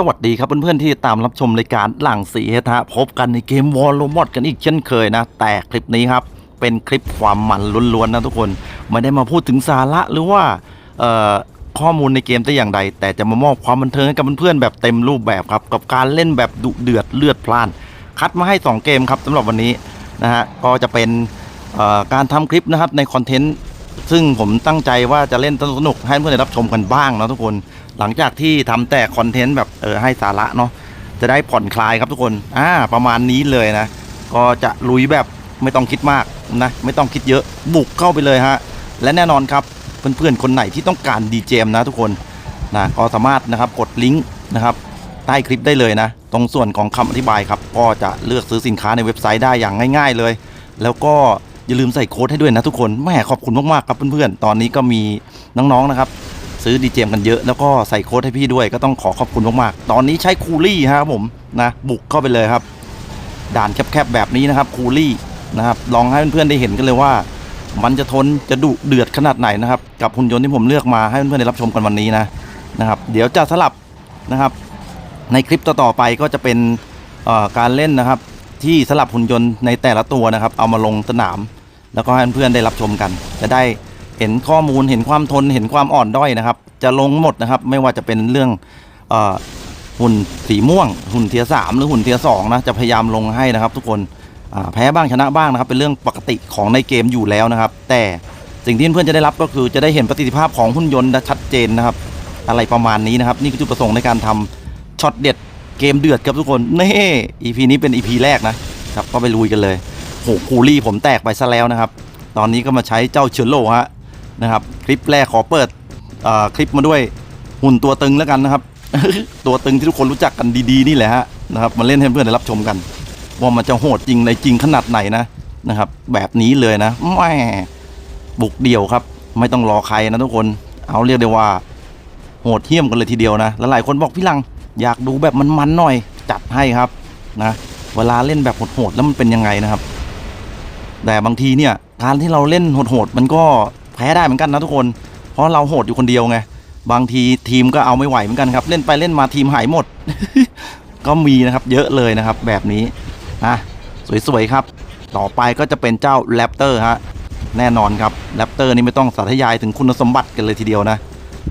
สวัสดีครับเพื่อนๆที่ตามรับชมรายการหลังสีเฮทะพบกันในเกมวอลโลมอดกันอีกเช่นเคยนะ แต่คลิปนี้ครับ เป็นคลิปความมันล้วนๆนะทุกคน ไม่ได้มาพูดถึงสาระหรือว่าข้อมูลในเกมแต่อย่างใด แต่จะมามอบความบันเทิงให้กับเพื่อนๆแบบเต็มรูปแบบครับ กับการเล่นแบบดุเดือดเลือดพล่าน คัดมาให้ 2 เกมครับสำหรับวันนี้นะฮะก็จะเป็นการทำคลิปนะครับในคอนเทนต์ซึ่งผมตั้งใจว่าจะเล่นสนุกให้เพื่อนๆได้รับชมกันบ้างนะทุกคน หลังจากที่ทำแต่คอนเทนต์แบบเออให้สาระเนาะจะได้ผ่อนคลายครับทุกคนอ่าประมาณนี้เลยนะ ก็จะลุยแบบไม่ต้องคิดมากนะไม่ต้องคิดเยอะบุกเข้าไปเลยฮะและแน่นอนครับเพื่อนๆคนไหนที่ต้องการดีเจมนะทุกคนนะก็สามารถนะครับกดลิงก์นะครับใต้คลิปได้เลยนะ ตรงส่วนของคำอธิบายครับก็จะเลือกซื้อสินค้าในเว็บไซต์ได้อย่างง่าย ๆเลย แล้วก็อย่าลืมใส่โค้ดให้ด้วยนะทุกคนแม่ขอบคุณมากๆครับเพื่อนๆตอนนี้ก็มีน้องๆนะครับ ซื้อดีเจมกันเยอะแล้วก็ใส่โค้ดให้พี่ด้วยก็ต้องขอขอบคุณมากๆ ตอนนี้ใช้คูลี่ครับผมนะบุกเข้าไปเลยครับ ด่านแคบๆแบบนี้นะครับคูลี่นะครับลองให้เพื่อนๆได้เห็นกันเลยว่า มันจะทนจะดุเดือดขนาดไหนนะครับ กับหุ่นยนต์ที่ผมเลือกมาให้เพื่อนๆได้รับชมกันวันนี้นะนะครับเดี๋ยวจะสลับนะครับ ในคลิปต่อๆไปก็จะเป็นการเล่นนะครับ ที่สลับหุ่นยนต์ในแต่ละตัวนะครับ เอามาลงสนาม แล้วก็ให้เพื่อนๆได้รับชมกัน จะได้ เห็นข้อมูลเห็นความทนเห็นความอ่อนด้อยนะครับ จะลงหมดนะครับ ไม่ว่าจะเป็นเรื่องอหุ่นสีม่วง หุ่นเทียสามหรือหุ่นเทียสองนะจะพยายามลงให้นะครับ ทุกคนแพ้บ้างชนะบ้างนะครับ เป็นเรื่องปกติของในเกมอยู่แล้วนะครับ แต่สิ่งที่เพื่อนๆจะได้รับก็คือจะได้เห็นประสิทธิภาพของหุ่นยนต์ชัดเจนนะครับ อะไรประมาณนี้นะครับ นี่คือจุดประสงค์ในการทำช็อตเด็ดเกมเดือดครับทุกคนนี่ EP นี้เป็น EP แรกนะครับก็ไปลุยกันเลยโหคูลี่ผมแตกไปซะแล้วนะครับ ตอนนี้ก็มาใช้เจ้าเชอโลฮะ นะครับ คลิปแรกขอเปิดคลิปมาด้วยหุ่นตัวตึงแล้วกันนะครับ ตัวตึงที่ทุกคนรู้จักกันดีๆนี่แหละฮะนะครับมาเล่นให้เพื่อนได้รับชมกัน ว่ามันจะโหดจริงในจริงขนาดไหนนะนะครับ แบบนี้เลยนะแม่บุกเดี่ยวครับ ไม่ต้องรอใครนะทุกคนเอาเรียกได้ว่า โหดเหี้ยมกันเลยทีเดียวนะแล้วหลายคนบอกพี่ลังอยากดูแบบมันๆหน่อย จัดให้ครับนะเวลาเล่นแบบโหดๆแล้วมันเป็นยังไงนะครับ แต่บางทีเนี่ยการที่เราเล่นโหดๆมันก็ แพ้ได้เหมือนกันนะทุกคน เพราะเราโหดอยู่คนเดียวไง บางทีทีมก็เอาไม่ไหวเหมือนกันครับ เล่นไปเล่นมาทีมหายหมด ก็มีนะครับเยอะเลยนะครับ แบบนี้นะสวยๆครับ ต่อไปก็จะเป็นเจ้าแรปเตอร์ฮะแน่นอนครับแรปเตอร์นี่ไม่ต้องสาธยายถึงคุณสมบัติกันเลยทีเดียวนะ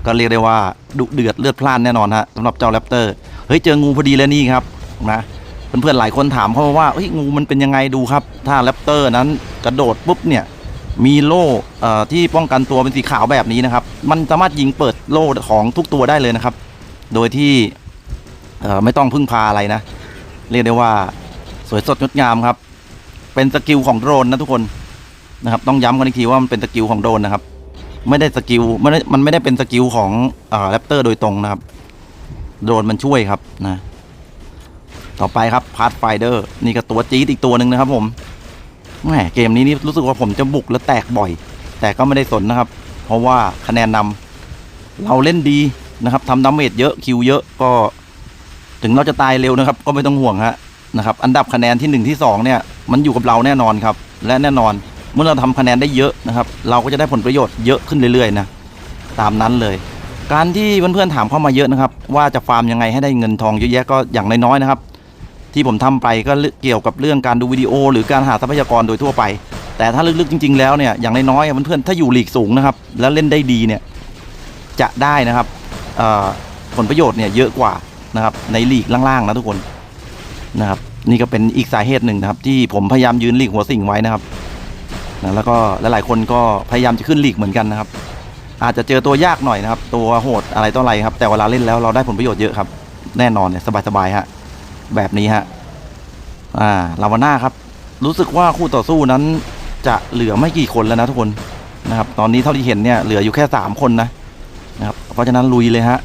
ก็เรียกได้ว่าดุเดือดเลือดพล่านแน่นอนฮะสำหรับเจ้าแรปเตอร์เฮ้ยเจองูพอดีแล้วนี่ครับนะเพื่อนๆหลายคนถามเข้ามาว่าเฮ้ยงูมันเป็นยังไงดูครับ ถ้าแรปเตอร์นั้นกระโดดปุ๊บเนี่ย มีโล่ที่ป้องกันตัวเป็นสีขาวแบบนี้นะครับ มันสามารถยิงเปิดโล่ของทุกตัวได้เลยนะครับ โดยที่ไม่ต้องพึ่งพาอะไรนะ เรียกได้ว่าสวยสดงดงามครับ เป็นสกิลของโดรนนะทุกคนนะครับ ต้องย้ำกันอีกทีว่ามันเป็นสกิลของโดรนนะครับ ไม่ได้สกิลไม่ได้มันไม่ได้เป็นสกิลของแรปเตอร์โดยตรงนะครับ โดรนมันช่วยครับนะ ต่อไปครับพาร์ทไฟเดอร์นี่ก็ตัวจี๊ดอีกตัวหนึ่งนะครับผม แหมเกมนี้นี่รู้สึกว่าผมจะบุกแล้วแตกบ่อย แต่ก็ไม่ได้สนนะครับ เพราะว่าคะแนนนำเราเล่นดีนะครับทำดาเมจเยอะคิวเยอะก็ ถึงเราจะตายเร็วนะครับ ก็ไม่ต้องห่วงฮะนะครับ อันดับคะแนนที่หนึ่งที่สองเนี่ย มันอยู่กับเราแน่นอนครับ และแน่นอนเมื่อเราทำคะแนนได้เยอะนะครับ เราก็จะได้ผลประโยชน์เยอะขึ้นเรื่อยๆนะตามนั้นเลย การที่เพื่อนๆถามเข้ามาเยอะนะครับ ว่าจะฟาร์มยังไงให้ได้เงินทองเยอะแยะก็อย่างน้อยๆนะครับ ที่ผมทำไปก็เกี่ยวกับเรื่องการดูวิดีโอ หรือการหาทรัพยากรโดยทั่วไป แต่ถ้าลึกๆจริง ๆ แล้วเนี่ยอย่างน้อยๆเพื่อนๆถ้าอยู่หลีกสูงนะครับ แล้วเล่นได้ดีเนี่ยจะได้นะครับผลประโยชน์เนี่ยเยอะกว่านะครับในหลีกล่างๆนะทุกคนนะครับนี่ก็เป็นอีกสาเหตุหนึ่งนะครับ ที่ผมพยายามยืนหลีกหัวสิ่งไว้นะครับนะแล้วก็ลหลายๆคนก็พยายามจะขึ้นหลีกเหมือนกันนะครับ อาจจะเจอตัวยากหน่อยนะครับ ตัวโหดอะไรต่ออะไรครับ แต่เวลาเล่นแล้วเราได้ผลประโยชน์เยอะครับ แน่นอนเนี่ยสบายๆฮะ แบบนี้ฮะอ่าลาวาน่าครับ รู้สึกว่าคู่ต่อสู้นั้น จะเหลือไม่กี่คนแล้วนะทุกคนนะครับ ตอนนี้เท่าที่เห็นเนี่ยเหลืออยู่แค่สามคนนะนะครับเพราะฉะนั้นลุยเลยฮะ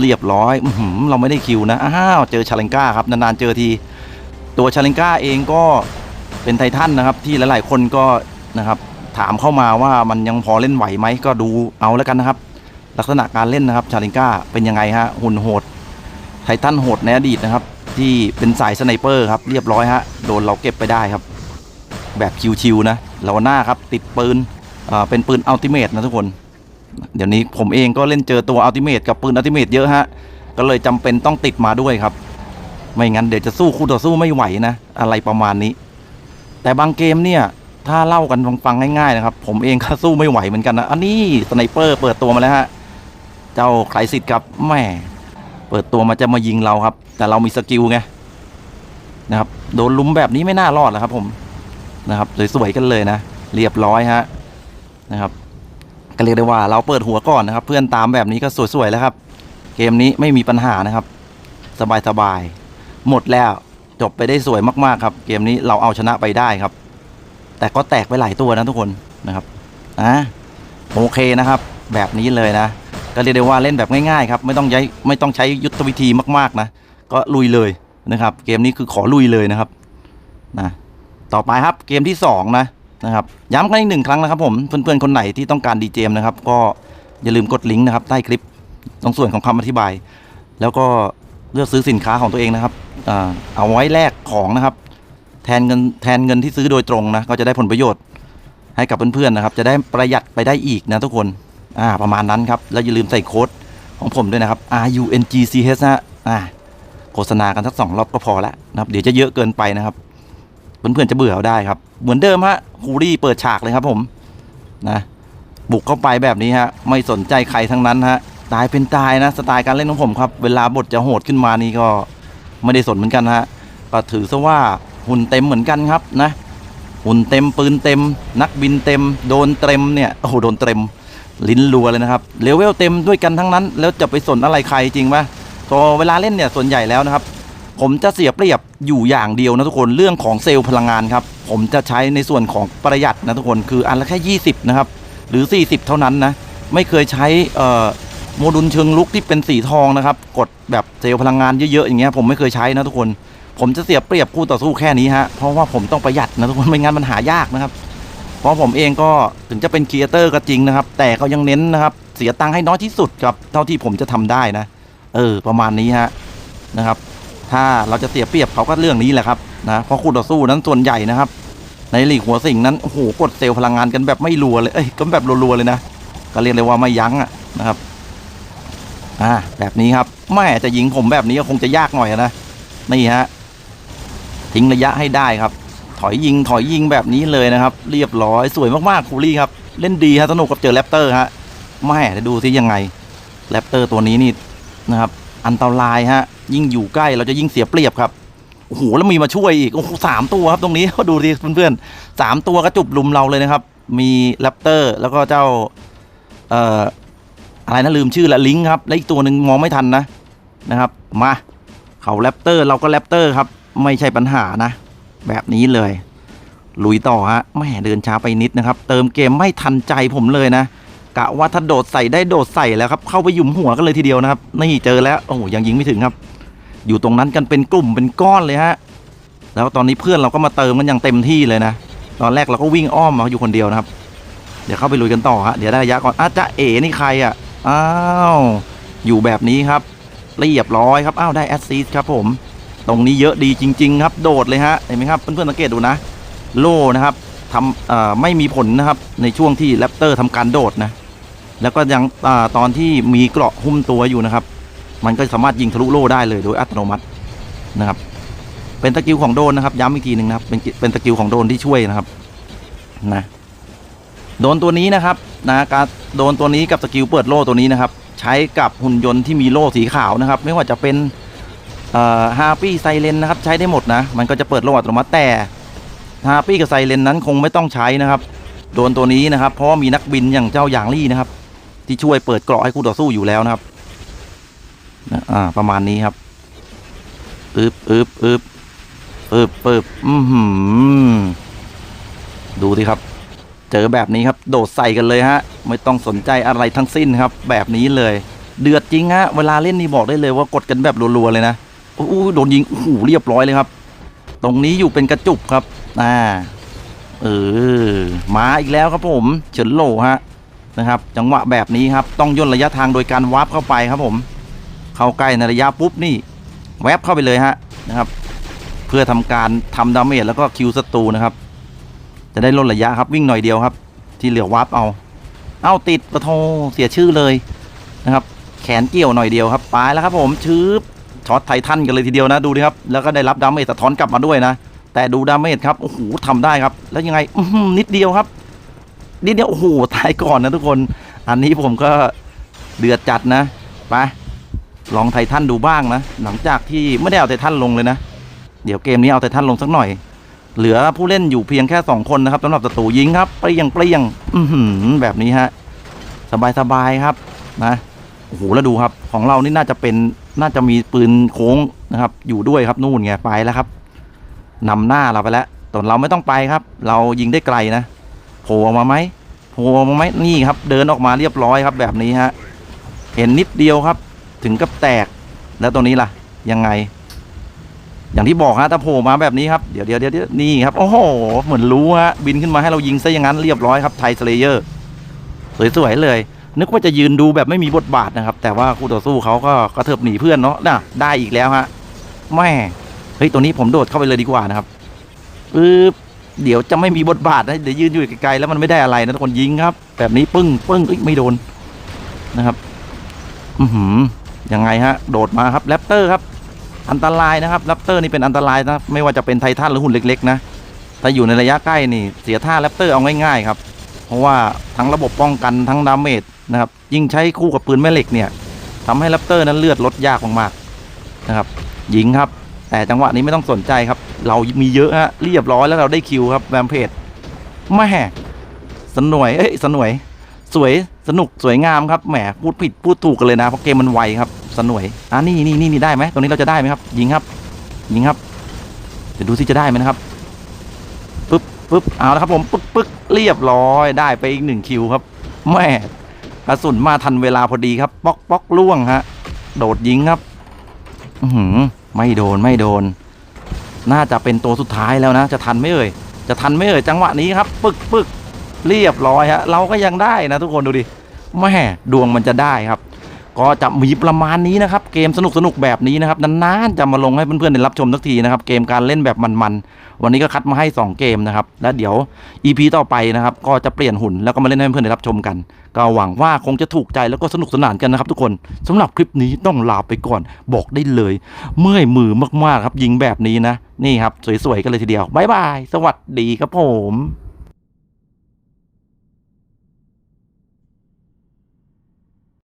เรียบร้อยอืเราไม่ได้คิวนะอ้าวเจอชาเลนก้าครับนานๆเจอทีตัวชาเลนก้าเองก็เป็นไททันนะครับ ที่หลายๆคนก็นะครับ ถามเข้ามาว่ามันยังพอเล่นไหวไหมก็ดูเอาแล้วกันนะครับ ลักษณะการเล่นนะครับชาลิงก้าเป็นยังไงฮะหุ่นโหดไททันโหดในอดีตนะครับ ที่เป็นสายสไนเปอร์ครับเรียบร้อยฮะโดนเราเก็บไปได้ครับ แบบชิวๆนะลาวาน่าครับติดปืนเป็นปืนอัลติเมทนะทุกคน เดี๋ยวนี้ผมเองก็เล่นเจอตัวอัลติเมทกับปืนอัลติเมทเยอะฮะก็เลยจำเป็นต้องติดมาด้วยครับ ไม่งั้นเดี๋ยวจะสู้คู่ต่อสู้ไม่ไหวนะ อะไรประมาณนี้ แต่บางเกมเนี่ยถ้าเล่ากันฟังง่ายๆนะครับ ผมเองก็สู้ไม่ไหวเหมือนกันนะ อันนี้สไนเปอร์เปิดตัวมาแล้วฮะ เจ้าไครสิทธิ์ครับแหม่ ปิดตัวมาจะมายิงเราครับ แต่เรามีสกิลไงนะครับ โดนลุมแบบนี้ไม่น่ารอดแล้วครับ ผมนะครับสวยๆกันเลยนะ เรียบร้อยฮะนะครับ ก็เรียกได้ว่าเราเปิดหัวก่อนนะครับ เพื่อนตามแบบนี้ก็สวยๆแล้วครับ เกมนี้ไม่มีปัญหานะครับ สบายๆหมดแล้วจบไปได้สวยมากๆครับ เกมนี้เราเอาชนะไปได้ครับ แต่ก็แตกไปหลายตัวนะทุกคนนะครับอะโอเคนะครับ แบบนี้เลยนะ ก็เรียกได้ว่าเล่นแบบง่ายๆครับไม่ต้องใช้ไม่ต้องใช้ยุทธวิธีมากๆนะ ก็ลุยเลยนะครับ เกมนี้คือขอลุยเลยนะครับนะต่อไปครับเกมที่สองนะนะครับย้ำกันอีกหนึ่งครั้งนะครับผมเพื่อนๆคนไหนที่ต้องการดีเจมนะครับก็อย่าลืมกดลิงก์นะครับใต้คลิปตรงส่วนของคำอธิบาย แล้วก็เลือกซื้อสินค้าของตัวเองนะครับเอาไว้แลกของนะครับแทนเงินแทนเงินที่ซื้อโดยตรงนะก็จะได้ผลประโยชน์ให้กับเพื่อนๆนะครับ จะได้ประหยัดไปได้อีกนะทุกคน อ่าประมาณนั้นครับ แล้วอย่าลืมใส่โค้ดของผมด้วยนะครับ R U N G C H นะอ่าโฆษณากันสักสองรอบก็พอแล้วนะครับ เดี๋ยวจะเยอะเกินไปนะครับเพื่อนๆจะเบื่อเอาได้ครับ เหมือนเดิมฮะคูรี่เปิดฉากเลยครับผมนะบุกเข้าไปแบบนี้ฮะไม่สนใจใครทั้งนั้นฮะตายเป็นตายนะสไตล์การเล่นของผมครับ เวลาบทจะโหดขึ้นมานี่ก็ไม่ได้สนเหมือนกันฮะก็ถือซะว่าหุ่นเต็มเหมือนกันครับนะหุ่นเต็มปืนเต็ม นักบินเต็ม โดนเต็มเนี่ยโอ้โหโดนเต็ม ลิ้นรัวเลยนะครับเลเวลเต็มด้วยกันทั้งนั้น แล้วจะไปสนอะไรใครจริงปะพอเวลาเล่นเนี่ยส่วนใหญ่แล้วนะครับ ผมจะเสียเปรียบอยู่อย่างเดียวนะทุกคนเรื่องของเซลล์พลังงานครับผมจะใช้ในส่วนของประหยัดนะทุกคนคืออันละแค่ 20 นะครับ หรือ 40 เท่านั้นนะไม่เคยใช้โมดูลเชิงลุกที่เป็นสีทองนะครับ กดแบบเซลล์พลังงานเยอะๆอย่างเงี้ยผมไม่เคยใช้นะทุกคน ผมจะเสียเปรียบคู่ต่อสู้แค่นี้ฮะเพราะว่าผมต้องประหยัดนะทุกคนไม่งั้นมันหายากนะครับ เพราะผมเองก็ถึงจะเป็นครีเอเตอร์ก็จริงนะครับ แต่ก็ยังเน้นนะครับ เสียตังค์ให้น้อยที่สุดครับเท่าที่ผมจะทำได้นะ เออ ประมาณนี้ฮะนะครับ ถ้าเราจะเสียเปรียบเขาก็เรื่องนี้แหละครับนะเพราะคู่ต่อสู้นั้นส่วนใหญ่นะครับ ในลีกหัวสิงนั้นโอ้โหกดเซลล์พลังงานกันแบบไม่รัวเลยเอ้ยก็แบบรัวๆเลยนะก็เรียกเลยว่าไม่ยั้งอะนะครับอ่าแบบนี้ครับแม่จะยิงผมแบบนี้ก็คงจะยากหน่อยนะนี่ฮะทิ้งระยะให้ได้ครับ ถอยยิงถอยยิงแบบนี้เลยนะครับ เรียบร้อยสวยมากๆคูลี่ครับ เล่นดีฮะสนุกกับเจอแรปเตอร์ฮะแม่จะดูซิยังไงแรปเตอร์ตัวนี้นี่นะครับ อันตรายฮะ ยิ่งอยู่ใกล้เราจะยิ่งเสียเปรียบครับโอ้โหแล้วมีมาช่วยอีกโอ้โหสามตัวครับตรงนี้ก็ดูดิเพื่อนๆสามตัวกระจุบลุมเราเลยนะครับ มีแรปเตอร์แล้วก็เจ้าเอ่ออะไรนะลืมชื่อละลิงครับและอีกตัวหนึ่งมองไม่ทันนะนะครับ มาเขาแรปเตอร์เราก็แรปเตอร์ครับ ไม่ใช่ปัญหานะ แบบนี้เลย ลุยต่อฮะแม่เดินช้าไปนิดนะครับ เติมเกมไม่ทันใจผมเลยนะกะว่าถ้าโดดใส่ได้โดดใส่แล้วครับ เข้าไปหยุมหัวกันเลยทีเดียวนะครับ นี่เจอแล้วโอ้ยังยิงไม่ถึงครับ อยู่ตรงนั้นกันเป็นกลุ่มเป็นก้อนเลยฮะแล้วตอนนี้เพื่อนเราก็มาเติมกันอย่างเต็มที่เลยนะตอนแรกเราก็วิ่งอ้อมมาอยู่คนเดียวนะครับ เดี๋ยวเข้าไปลุยกันต่อฮะเดี๋ยวได้ระยะก่อนอาจะเอ๋นี่ใครอะอ้าวอยู่แบบนี้ครับเรียบร้อยครับอ้าวได้แอสซิสครับผม ตรงนี้เยอะดีจริง ๆ ครับ โดดเลยฮะเห็นไหมครับเพื่อนๆสังเกตดูนะ โล่นะครับทำไม่มีผลนะครับในช่วงที่แรปเตอร์ทำการโดดนะแล้วก็ยังอตอนที่มีเกราะหุ้มตัวอยู่นะครับ มันก็สามารถยิงทะลุโล่ได้เลยโดยอัตโนมัตินะครับ เป็นสกิลของโดนนะครับย้ำอีกทีหนึ่งนะครับเป็นเป็นสกิลของโดนที่ช่วยนะครับนะโดนตัวนี้นะครับนะการโดนตัวนี้กับสกิลเปิดโล่ตัวนี้นะครับ ใช้กับหุ่นยนต์ที่มีโล่สีขาวนะครับ ไม่ว่าจะเป็น ฮาร์ปี้ไซเลนนะครับใช้ได้หมดนะ มันก็จะเปิดโล่อัตโนมัติแต่ฮาร์ปี้กับไซเลนนั้นคงไม่ต้องใช้นะครับ โดนตัวนี้นะครับ เพราะว่ามีนักบินอย่างเจ้าหยางลี่นะครับ ที่ช่วยเปิดเกราะให้คู่ต่อสู้อยู่แล้วนะครับนะอ่าประมาณนี้ครับอึบอึบอึบอึบอึบอือหือดูสิครับ เจอแบบนี้ครับ โดดใส่กันเลยฮะ ไม่ต้องสนใจอะไรทั้งสิ้นครับ แบบนี้เลย เดือดจริงฮะ เวลาเล่นนี่บอกได้เลยว่ากดกันแบบรัวๆเลยนะ โอ้โหโดนยิงโอ้โหเรียบร้อยเลยครับ ตรงนี้อยู่เป็นกระจุกครับอ่าเออมาอีกแล้วครับผมเฉินโหลฮะนะครับ จังหวะแบบนี้ครับ ต้องย่นระยะทางโดยการวาร์ปเข้าไปครับผม เข้าใกล้ในระยะปุ๊บนี่แวบเข้าไปเลยฮะนะครับ เพื่อทำการทำดาเมจแล้วก็คิวศัตรูนะครับ จะได้ลดระยะครับวิ่งหน่อยเดียวครับ ที่เหลือวาร์ปเอา เอ้าติดปะโทเสียชื่อเลยนะครับ แขนเกี่ยวหน่อยเดียวครับไปแล้วครับผมชืบ ช็อตไททันกันเลยทีเดียวนะดูดิครับแล้วก็ได้รับดาเมจสะท้อนกลับมาด้วยนะ แต่ดูดาเมจครับโอ้โหทำได้ครับ แล้วยังไงนิดเดียวครับ นิดเดียวโอ้โหตายก่อนนะทุกคน อันนี้ผมก็เดือดจัดนะไปลองไททันดูบ้างนะ หลังจากที่ไม่ได้เอาไททันลงเลยนะ เดี๋ยวเกมนี้เอาไททันลงสักหน่อย เหลือผู้เล่นอยู่เพียงแค่สองคนนะครับสำหรับศัตรูยิงครับเปรี้ยงเปรี้ยงแบบนี้ฮะสบายสบายครับนะโอ้โหแล้วดูครับของเรานี่น่าจะเป็น น่าจะมีปืนโค้งนะครับ อยู่ด้วยครับนู่นไงไปแล้วครับนำหน้าเราไปแล้วแต่เราไม่ต้องไปครับ เรายิงได้ไกลนะโผล่ออกมาไหมโผล่ออกมาไหมนี่ครับ เดินออกมาเรียบร้อยครับ แบบนี้ฮะเห็นนิดเดียวครับ ถึงกับแตกแล้วตัวนี้ล่ะ ยังไง อย่างที่บอกฮะถ้าโผล่มาแบบนี้ครับเดี๋ยวเดี๋ยวเดี๋ยวเดี๋ยวนี่ครับโอ้โหเหมือนรู้ฮะบินขึ้นมาให้เรายิงซะอย่างนั้นเรียบร้อยครับไทสเลเยอร์สวยๆเลย นึกว่าจะยืนดูแบบไม่มีบทบาทนะครับ แต่ว่าคู่ต่อสู้เขาก็กระเถิบหนีเพื่อนเนาะน่ะได้อีกแล้วฮะแม่เฮ้ยตัวนี้ผมโดดเข้าไปเลยดีกว่านะครับปึ๊บเดี๋ยวจะไม่มีบทบาทนะเดี๋ยวยืนอยู่ไกลๆแล้วมันไม่ได้อะไรนะทุกคนยิงครับ แบบนี้ปึ้งปึ้งเอ้ยไม่โดนนะครับ อือหือยังไงฮะ โดดมาครับแรปเตอร์ครับ อันตรายนะครับแรปเตอร์นี่เป็นอันตรายนะไม่ว่าจะเป็นไททันหรือหุ่นเล็กๆนะถ้าอยู่ในระยะใกล้นี่เสียท่าแรปเตอร์เอาง่ายๆครับ เพราะว่าทั้งระบบป้องกันทั้งดาเมจ นะครับ ยิ่งใช้คู่กับปืนแม่เหล็กเนี่ยทำให้แรปเตอร์นั้นเลือดลดยากมากๆนะครับยิงครับ แต่จังหวะนี้ไม่ต้องสนใจครับ เรามีเยอะฮะเรียบร้อยแล้วเราได้คิวครับแวมเพจแม่สนวยเอ้ยสนวย สวยสนุกสวยงามครับแหมพูดผิดพูดถูกกันเลยนะเพราะเกมมันไวครับสนวยอะนี่นี่นี่นี่ได้ไหมตรงนี้เราจะได้ไหมครับยิงครับยิงครับเดี๋ยวดูสิจะได้ไหมนะครับปึ๊บปึ๊บเอาละครับผมปึ๊กปึ๊กเรียบร้อยได้ไปอีกหนึ่งคิวครับแม่ กระสุนมาทันเวลาพอดีครับ ป๊อกป๊อกล่วงฮะ โดดยิงครับ อืมไม่โดนไม่โดน น่าจะเป็นตัวสุดท้ายแล้วนะ จะทันไม่เอ่ย จะทันไม่เอ่ยจังหวะนี้ครับ ปึ๊กปึ๊กเรียบร้อยฮะ เราก็ยังได้นะทุกคนดูดิแม่ดวงมันจะได้ครับ ก็จะมีประมาณนี้นะครับ เกมสนุกสนุกแบบนี้นะครับนานๆจะมาลงให้เพื่อนๆได้รับชมสักทีนะครับ เกมการเล่นแบบมันๆ วันนี้ก็คัดมาให้ 2 เกมนะครับ แล้วเดี๋ยว EP ต่อไปนะครับ ก็จะเปลี่ยนหุ่นแล้วก็มาเล่นให้เพื่อนๆได้รับชมกัน ก็หวังว่าคงจะถูกใจแล้วก็สนุกสนานกันนะครับ ทุกคนสำหรับคลิปนี้ต้องลาไปก่อน บอกได้เลย เมื่อยมือมากๆครับยิงแบบนี้นะ นี่ครับสวยๆกันเลยทีเดียวบ๊ายบายสวัสดีครับผม